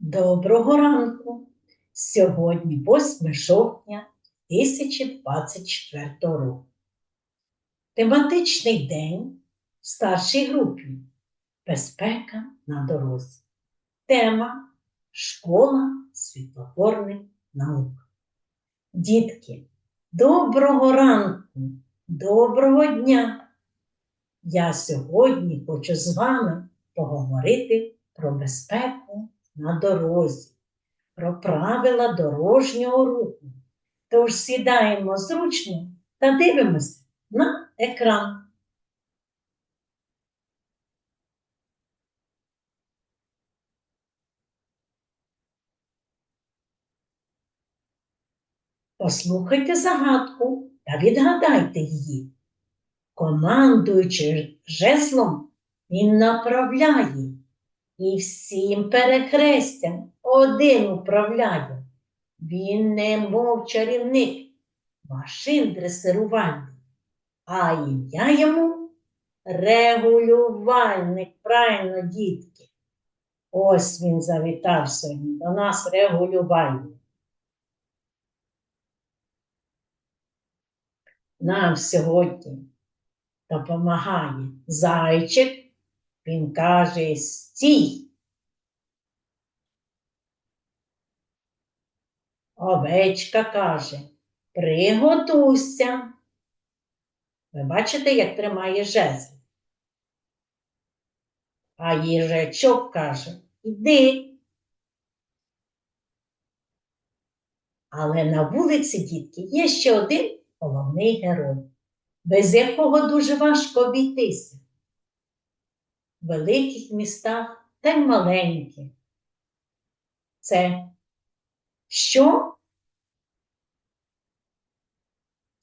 Доброго ранку! Сьогодні 8 жовтня 2024 року. Тематичний день в старшій групі Безпека на дорозі. Тема Школа світлофорних наук. Дітки, доброго ранку, доброго дня! Я сьогодні хочу з вами поговорити про безпеку на дорозі, про правила дорожнього руху. Тож сідаємо зручно та дивимося на екран. Послухайте загадку та відгадайте її. Командуючи жезлом, він направляє і всім перехрестям один управляє. Він не мов чарівник, машин дресирувальник, а ім'я йому регулювальник, правильно, дітки. Ось він завітав сьогодні до нас регулювальник. Нам сьогодні допомагає зайчик, він каже стій. Овечка каже, приготуйся. Ви бачите, як тримає жезл? А їжачок каже, іди. Але на вулиці, дітки, є ще один головний герой, без якого дуже важко обійтися. Великих містах та й маленьких. Це що?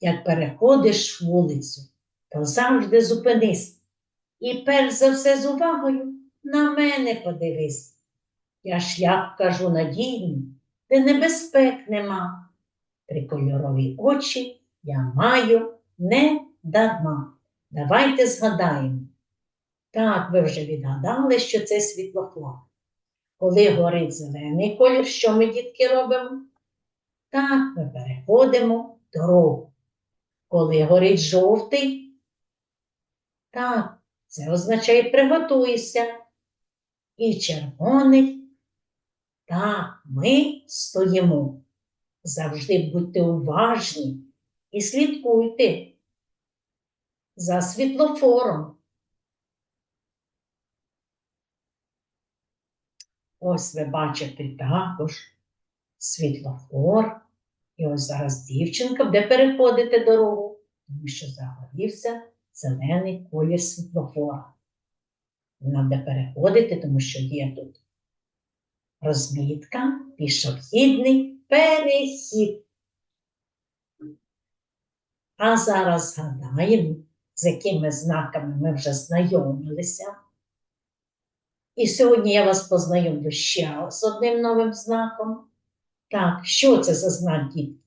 Як переходиш вулицю, то завжди зупинись. І перш за все з увагою на мене подивись. Я шлях кажу надійний, де небезпек нема. Трикольорові очі я маю не дарма. Давайте згадаємо. Так, ви вже відгадали, що це світлофор. Коли горить зелений колір, що ми, дітки, робимо? Так, ми переходимо дорогу. Коли горить жовтий, так, це означає приготуйся. І червоний, так, ми стоїмо. Завжди будьте уважні і слідкуйте за світлофором. Ось ви бачите також світлофор. І ось зараз дівчинка буде переходити дорогу, тому що загорівся зелений колір світлофора. Вона буде переходити, тому що є тут розмітка, пішохідний перехід. А зараз згадаємо, з якими знаками ми вже знайомилися. І сьогодні я вас познайомлю ще з одним новим знаком. Так, що це за знак дітки?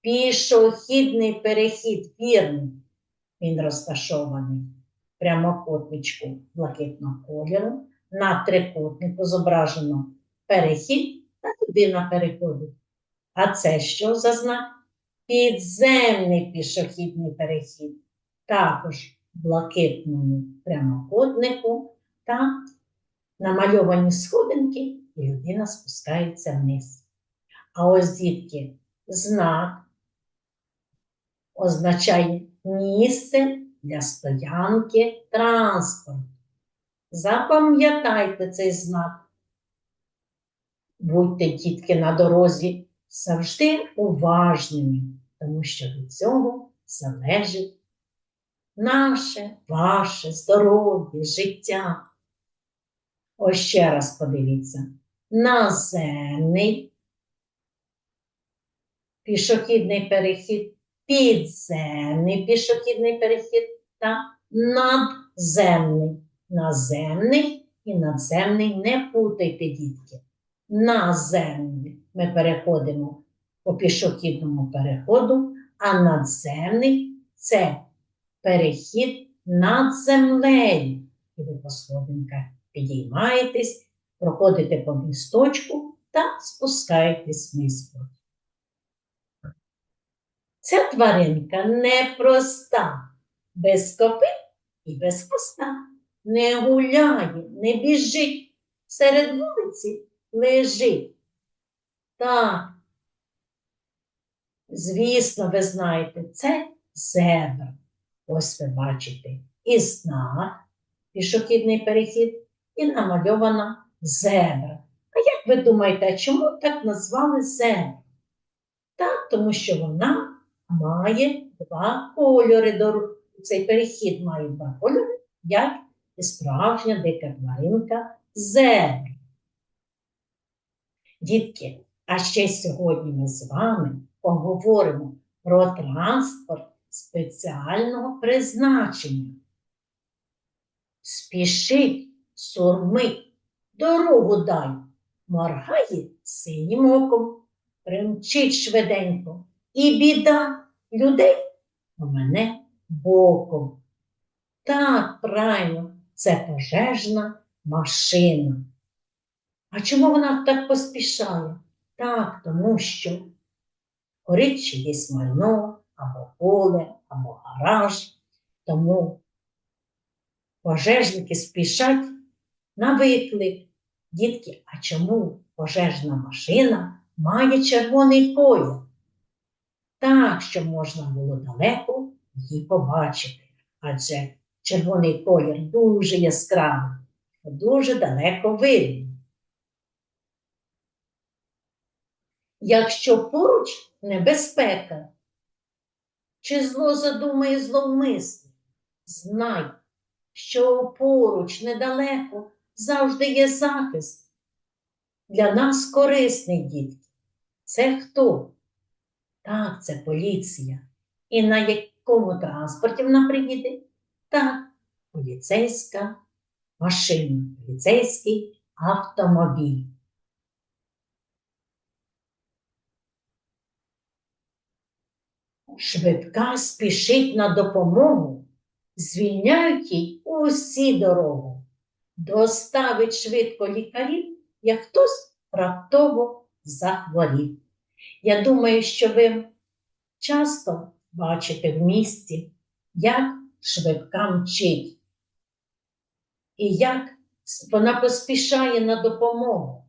Пішохідний перехід, вірний. Він розташований в прямокутничку блакитного кольору. На трикутнику зображено перехід та людина переходить. А це що за знак? Підземний пішохідний перехід. Також блакитному прямокутнику та намальовані сходинки, і людина спускається вниз. А ось дітки, знак означає місце для стоянки транспорту. Запам'ятайте цей знак. Будьте, дітки, на дорозі завжди уважними, тому що від цього залежить наше, ваше здоров'я, життя. Ось ще раз подивіться. Наземний пішохідний перехід, підземний пішохідний перехід та надземний. Наземний і надземний не путайте, дітки. Наземний ми переходимо по пішохідному переходу, а надземний це перехід над землею. І ви по сходинках підіймаєтесь, проходите по місточку та спускаєтесь вниз. Ця тваринка непроста, без копит і без хвоста. Не гуляє, не біжить, серед вулиці лежить. Так, звісно, ви знаєте, це зебра. Ось ви бачите і знак, пішохідний перехід, і намальована зебра. А як ви думаєте, чому так назвали зебра? Так, тому що вона має два кольори. Цей перехід має два кольори, як і справжня дика тваринка зебра. Дітки, а ще сьогодні ми з вами поговоримо про транспорт спеціального призначення. Спішить, сурмить, дорогу дай, моргає синім оком, примчить швиденько, і біда людей у мене боком. Так, правильно, це пожежна машина. А чому вона так поспішає? Так, тому що горить чиєсь майно, або поле, або гараж. Тому пожежники спішать на виклик. Дітки, а чому пожежна машина має червоний колір? Так, щоб можна було далеко її побачити. Адже червоний колір дуже яскравий, дуже далеко видно. Якщо поруч небезпека, чи зло задумає зловмисник, знай, що поруч недалеко завжди є захист. Для нас корисний дітки. Це хто? Так, це поліція. І на якому транспорті вона приїде? Так, поліцейська машина, поліцейський автомобіль. Швидка спішить на допомогу, звільняють їй усі дорогу. Доставить швидко лікарів, як хтось раптово захворів. Я думаю, що ви часто бачите в місті, як швидка мчить, і як вона поспішає на допомогу.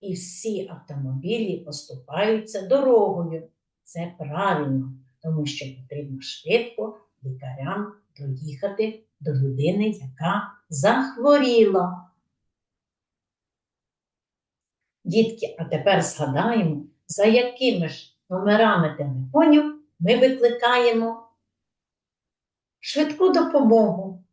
І всі автомобілі поступаються дорогою. Це правильно, тому що потрібно швидко лікарям доїхати до людини, яка захворіла. Дітки, а тепер згадаємо, за якими ж номерами телефонів ми викликаємо швидку допомогу.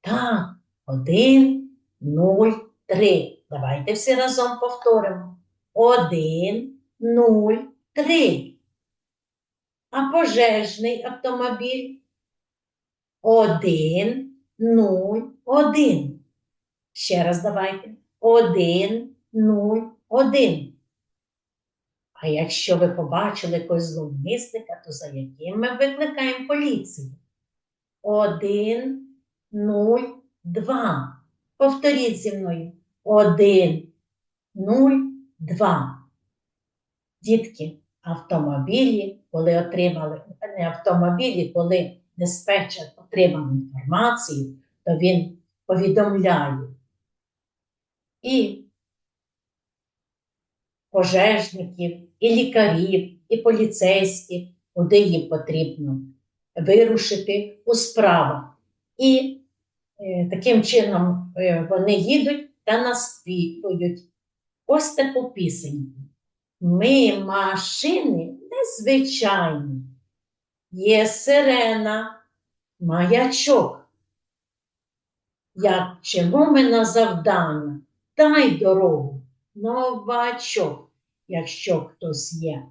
Так, 1, 0, 3. Давайте всі разом повторимо. 1, 0, 3. А пожежний автомобіль 1, 0, 1. Ще раз давайте. 1, 0, 1. А якщо ви побачили якогось зловмисника, то за яким ми викликаємо поліцію? 1, 0, 2. Повторіть зі мною. 1, 0, 2. Дітки, автомобілі, коли отримали, не автомобілі, коли диспетчер отримав інформацію, то він повідомляє і пожежників, і лікарів, і поліцейських, куди їм потрібно вирушити у справах. І е, таким чином е, вони їдуть та наспівують ось таку пісеньку. Ми машини незвичайні. Є сирена, маячок. Як чимо ми на дай дорогу, новачок. Якщо хтось є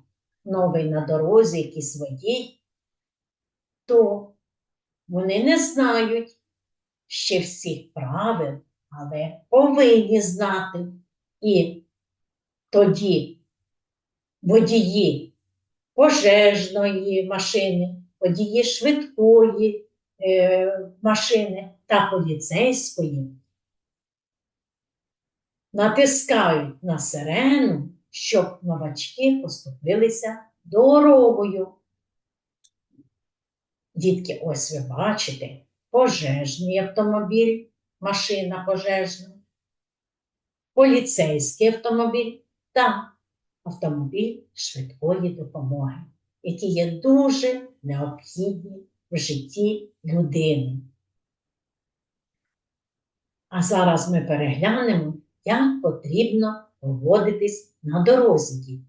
новий на дорозі, якийсь водій, то вони не знають ще всіх правил, але повинні знати. І тоді водії пожежної машини, водії швидкої е, машини та поліцейської натискають на сирену, щоб новачки поступилися дорогою. Дітки, ось ви бачите пожежний автомобіль, машина пожежна, поліцейський автомобіль та автомобіль швидкої допомоги, які є дуже необхідні в житті людини. А зараз ми переглянемо, як потрібно поводитись на дорозі.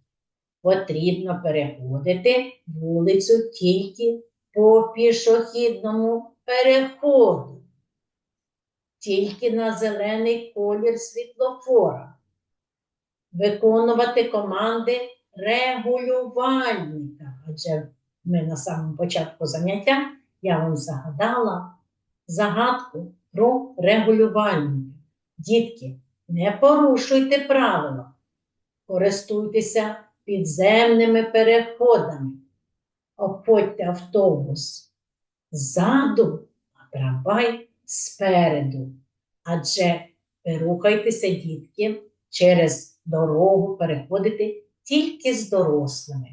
Потрібно переходити вулицю тільки по пішохідному переходу, тільки на зелений колір світлофора, виконувати команди регулювальника. Адже ми на самому початку заняття я вам загадала загадку про регулювальника. Дітки, не порушуйте правила, користуйтеся підземними переходами, обходьте автобус ззаду, а трамвай спереду. Адже рухайтеся, дітки, через дорогу переходите тільки з дорослими.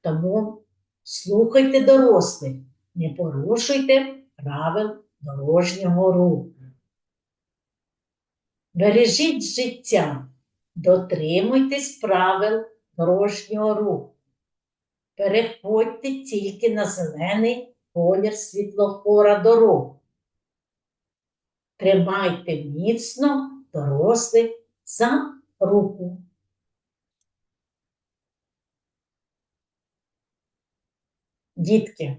Тому слухайте дорослих, не порушуйте правил дорожнього руху. Бережіть життя, дотримуйтесь правил дорожнього руху. Переходьте тільки на зелений колір світлофора дорогу. Тримайте міцно дорослих за руку. Дітки,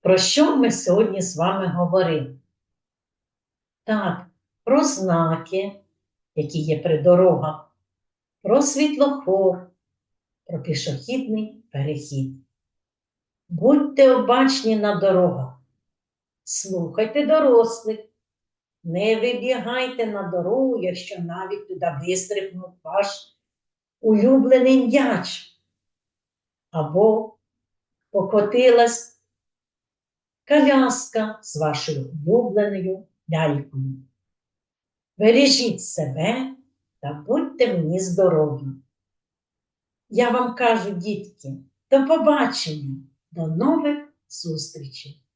про що ми сьогодні з вами говорили? Так, про знаки, які є при дорогах, про світлофор, про пішохідний перехід. Будьте обачні на дорогах, слухайте дорослих, не вибігайте на дорогу, якщо навіть туди вистрибнув ваш улюблений м'яч або покотилась коляска з вашою улюбленою лялькою. Бережіть себе та будьте мені здорові. Я вам кажу, дітки, до побачення, до нових зустрічей!